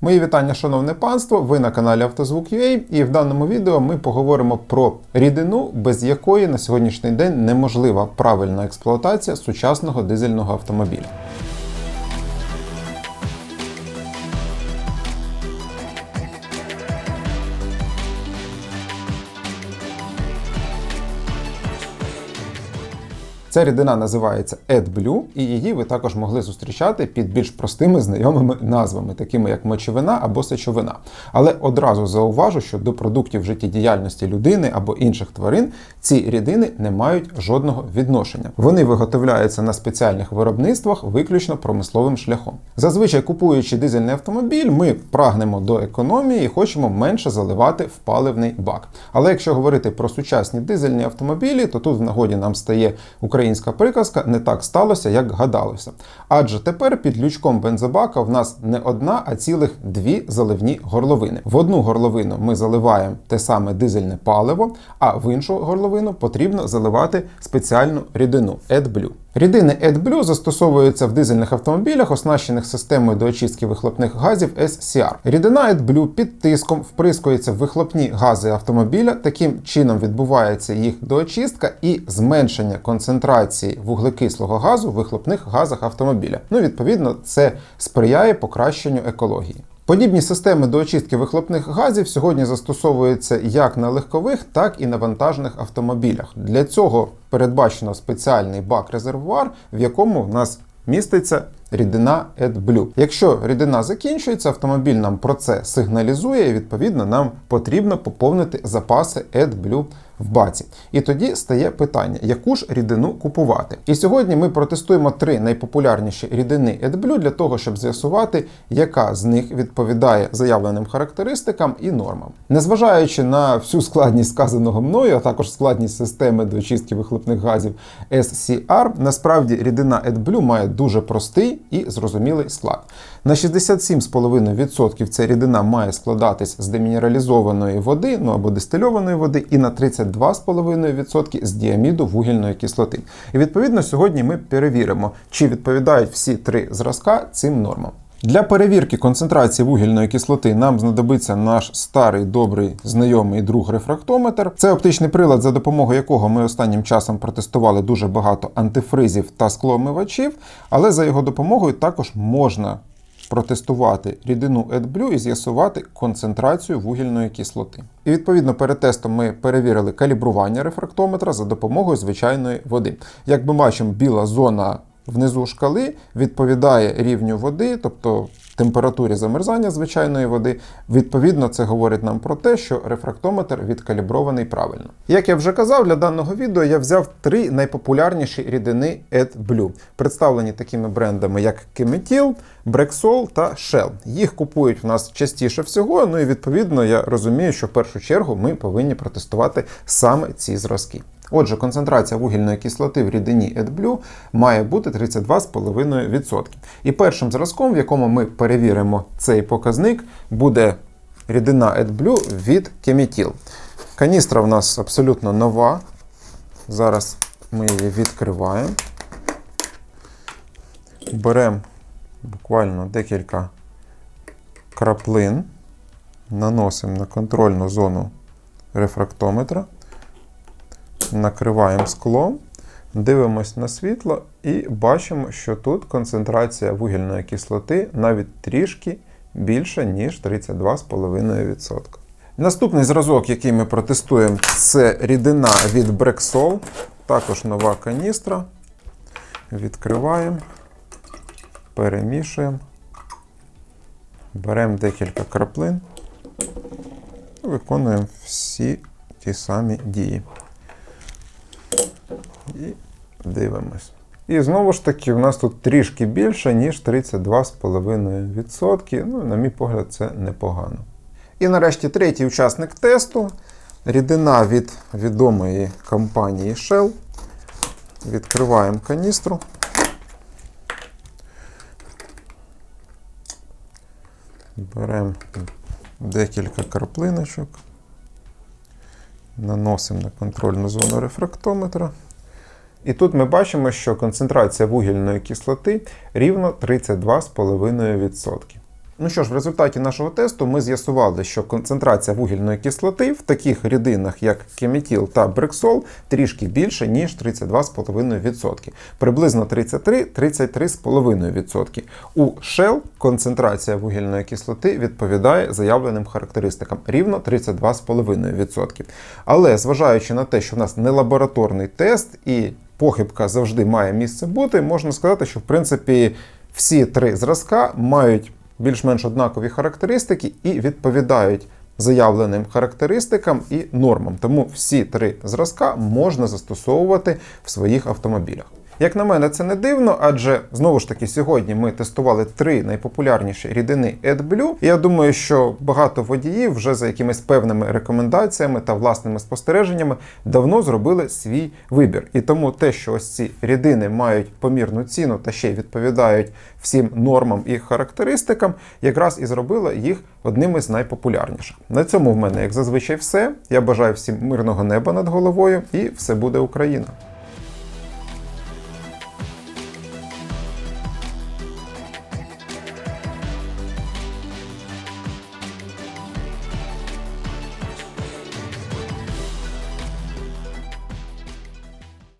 Мої вітання, шановне панство! Ви на каналі Автозвук.ua і в даному відео ми поговоримо про рідину, без якої на сьогоднішній день неможлива правильна експлуатація сучасного дизельного автомобіля. Ця рідина називається AdBlue, і її ви також могли зустрічати під більш простими знайомими назвами, такими як мочевина або сечовина. Але одразу зауважу, що до продуктів життєдіяльності людини або інших тварин ці рідини не мають жодного відношення. Вони виготовляються на спеціальних виробництвах виключно промисловим шляхом. Зазвичай купуючи дизельний автомобіль, ми прагнемо до економії і хочемо менше заливати в паливний бак. Але якщо говорити про сучасні дизельні автомобілі, то тут в нагоді нам стає українська приказка не так сталося, як гадалося. Адже тепер під лючком бензобака в нас не одна, а цілих дві заливні горловини. В одну горловину ми заливаємо те саме дизельне паливо, а в іншу горловину потрібно заливати спеціальну рідину AdBlue. Рідини AdBlue застосовуються в дизельних автомобілях, оснащених системою до очистки вихлопних газів SCR. Рідина AdBlue під тиском вприскується в вихлопні гази автомобіля. Таким чином відбувається їх доочистка і зменшення концентрації вуглекислого газу в вихлопних газах автомобіля. Ну, відповідно, це сприяє покращенню екології. Подібні системи до очистки вихлопних газів сьогодні застосовуються як на легкових, так і на вантажних автомобілях. Для цього передбачено спеціальний бак-резервуар, в якому в нас міститься рідина AdBlue. Якщо рідина закінчується, автомобіль нам про це сигналізує, і відповідно нам потрібно поповнити запаси AdBlue в баці. І тоді стає питання, яку ж рідину купувати. І сьогодні ми протестуємо три найпопулярніші рідини AdBlue для того, щоб з'ясувати, яка з них відповідає заявленим характеристикам і нормам. Незважаючи на всю складність сказаного мною, а також складність системи до очистки вихлопних газів SCR, насправді рідина AdBlue має дуже простий і зрозумілий склад. На 67,5% ця рідина має складатись з демінералізованої води, ну або дистильованої води, і на 32,5% з діаміду вугільної кислоти. І відповідно сьогодні ми перевіримо, чи відповідають всі три зразка цим нормам. Для перевірки концентрації вугільної кислоти нам знадобиться наш старий добрий знайомий друг рефрактометр. Це оптичний прилад, за допомогою якого ми останнім часом протестували дуже багато антифризів та скломивачів, але за його допомогою також можна протестувати рідину AdBlue і з'ясувати концентрацію вугільної кислоти. І відповідно перед тестом ми перевірили калібрування рефрактометра за допомогою звичайної води. Як ми бачимо, біла зона внизу шкали відповідає рівню води, тобто температурі замерзання звичайної води. Відповідно, це говорить нам про те, що рефрактометр відкалібрований правильно. Як я вже казав, для даного відео я взяв три найпопулярніші рідини AdBlue, представлені такими брендами, як Chemetil, Brexol та Shell. Їх купують в нас частіше всього. Ну і відповідно я розумію, що в першу чергу ми повинні протестувати саме ці зразки. Отже, концентрація вугільної кислоти в рідині AdBlue має бути 32,5%. І першим зразком, в якому ми перевіримо цей показник, буде рідина AdBlue від Chemetil. Каністра в нас абсолютно нова. Зараз ми її відкриваємо. Беремо буквально декілька краплин, наносимо на контрольну зону рефрактометра накриваємо склом, дивимось на світло і бачимо, що тут концентрація вугільної кислоти навіть трішки більша, ніж 32,5%. Наступний зразок, який ми протестуємо, це рідина від Brexol, також нова каністра. Відкриваємо, перемішуємо, беремо декілька краплин, виконуємо всі ті самі дії. І дивимось. І знову ж таки, у нас тут трішки більше, ніж 32,5%. Ну, на мій погляд, це непогано. І нарешті третій учасник тесту. Рідина від відомої компанії Shell. Відкриваємо каністру. Беремо декілька краплиночок. Наносимо на контрольну зону рефрактометра. І тут ми бачимо, що концентрація вугільної кислоти рівно 32,5%. Ну що ж, в результаті нашого тесту ми з'ясували, що концентрація вугільної кислоти в таких рідинах, як кемітіл та бриксол, трішки більше, ніж 32,5%. Приблизно 33-33,5%. У Shell концентрація вугільної кислоти відповідає заявленим характеристикам рівно 32,5%. Але зважаючи на те, що в нас не лабораторний тест і похибка завжди має місце бути, можна сказати, що в принципі всі три зразка мають більш-менш однакові характеристики і відповідають заявленим характеристикам і нормам. Тому всі три зразка можна застосовувати в своїх автомобілях. Як на мене, це не дивно, адже знову ж таки сьогодні ми тестували три найпопулярніші рідини AdBlue. Я думаю, що багато водіїв вже за якимись певними рекомендаціями та власними спостереженнями давно зробили свій вибір. І тому те, що ось ці рідини мають помірну ціну та ще й відповідають всім нормам і характеристикам, якраз і зробило їх одним із найпопулярніших. На цьому в мене, як зазвичай, все. Я бажаю всім мирного неба над головою, і все буде Україна.